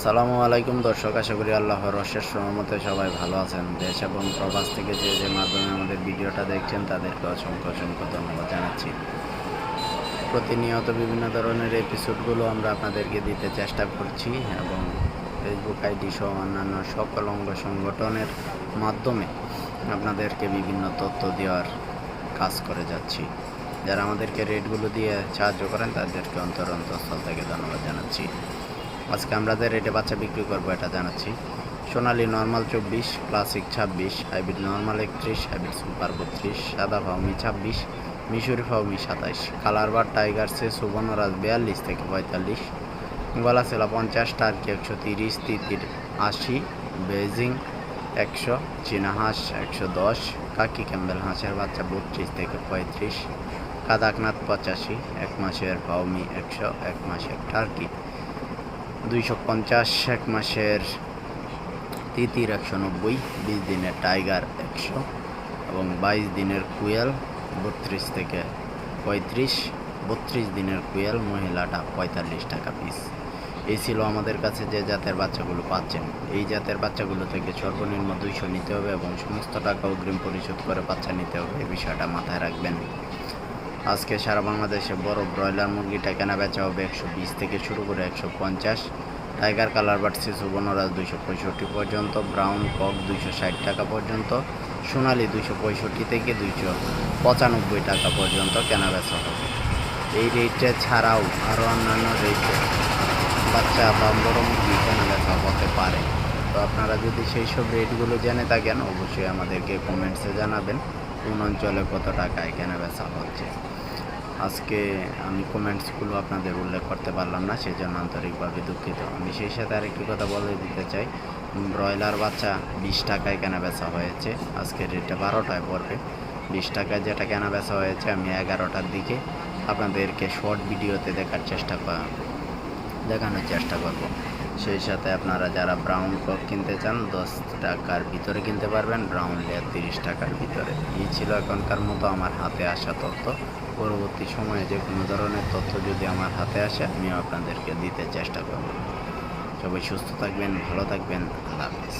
আসসালামু আলাইকুম দর্শক, আশা করি আল্লাহর অশেষ মতে সবাই ভালো আছেন। দেশ এবং প্রবাস থেকে যে যে মাধ্যমে আমাদের ভিডিওটা দেখছেন, তাদেরকে অসংখ্য অসংখ্য ধন্যবাদ জানাচ্ছি। প্রতিনিয়ত বিভিন্ন ধরনের এপিসোডগুলো আমরা আপনাদেরকে দিতে চেষ্টা করছি এবং ফেসবুক আইডি সহ অন্যান্য সকল অঙ্গ সংগঠনের মাধ্যমে আপনাদেরকে বিভিন্ন তথ্য দেওয়ার কাজ করে যাচ্ছি। যারা আমাদেরকে রেটগুলো দিয়ে সাহায্য করেন, তাদেরকে অন্তর অন্তঃস্থল থেকে ধন্যবাদ জানাচ্ছি। আজকে আমরা যে রেটে বাচ্চা বিক্রি করব এটা জানাচ্ছি। সোনালি নর্মাল চব্বিশ ক্লাসিক ছাব্বিশ হাইব্রিড নর্মাল একত্রিশ হাইব্রিড সুপার বত্রিশ, সাদা ফাউমি ছাব্বিশ, মিশরি ফাউমি সাতাইশ কালার বার টাইগার সে সুবর্ণরাজ বিয়াল্লিশ থেকে পঁয়তাল্লিশ গলা সেলা পঞ্চাশ টার্কি একশো তিরিশ, তিতির আশি বেজিং একশো, চীনা হাঁস একশো দশ, কাকি ক্যাম্বেল হাঁসের বাচ্চা বত্রিশ থেকে পঁয়ত্রিশ, কাদাকনাথ পঁচাশি, এক মাসের পাউমি একশো, এক মাসের টার্কি দুইশো পঞ্চাশ এক মাসের তিতির একশো নব্বই, বিশ দিনের টাইগার একশো এবং বাইশ দিনের কুয়েল বত্রিশ থেকে পঁয়ত্রিশ, বত্রিশ দিনের কুয়েল মহিলাটা পঁয়তাল্লিশ টাকা পিস এই ছিল আমাদের কাছে যে জাতের বাচ্চাগুলো পাচ্ছেন। এই জাতের বাচ্চাগুলো থেকে সর্বনিম্ন দুইশো নিতে হবে এবং সমস্ত টাকা অগ্রিম পরিশোধ করে বাচ্চা নিতে হবে। এই বিষয়টা মাথায় রাখবেন। আজকে সারা বাংলাদেশে বড় ব্রয়লার মুরগিটা কেনা বেচা হবে একশো বিশ থেকে শুরু করে একশো পঞ্চাশ। টাইগার কালার বাট শিশু বনরাজ দুইশো পঁয়ষট্টি পর্যন্ত, ব্রাউন কক দুইশো ষাট টাকা পর্যন্ত, সোনালি দুইশো পঁয়ষট্টি থেকে দুইশো পঁচানব্বই টাকা পর্যন্ত কেনা বেচা হবে। এই রেটে ছাড়াও আরও অন্যান্য রেটে বাচ্চা বা বড় মুরগি কেনা বেচা হতে পারে। তো আপনারা যদি সেই সব রেটগুলো জেনে থাকেন, অবশ্যই আমাদেরকে কমেন্টসে জানাবেন। কোন অঞ্চলে কত টাকায় কেনা বেচা হচ্ছে? আজকে আমি কমেন্টসগুলো আপনাদের উল্লেখ করতে পারলাম না সেই জন্য আন্তরিকভাবে দুঃখিত। আমি সেই সাথে আরেকটি কথা বলে দিতে চাই। ব্রয়লার বাচ্চা বিশ টাকায় কেনা বেচা হয়েছে আজকে রেটটা বারোটায় পড়বে। বিশ টাকায় যেটা কেনা বেচা হয়েছে, আমি এগারোটার দিকে আপনাদেরকে শর্ট ভিডিওতে দেখার চেষ্টা দেখানোর চেষ্টা করব। সেই সাথে আপনারা যারা ব্রাউন কক কিনতে চান, দশ টাকার ভিতরে কিনতে পারবেন ব্রাউন লেয়ার তিরিশ টাকার ভিতরে। এই ছিল এখনকার মতো আমার হাতে আসা তথ্য। পরবর্তী সময়ে যে কোনো ধরনের তথ্য যদি আমার হাতে আসে, আমিও আপনাদেরকে দিতে চেষ্টা করব। সবাই সুস্থ থাকবেন, ভালো থাকবেন, আল্লাহ হাফিজ।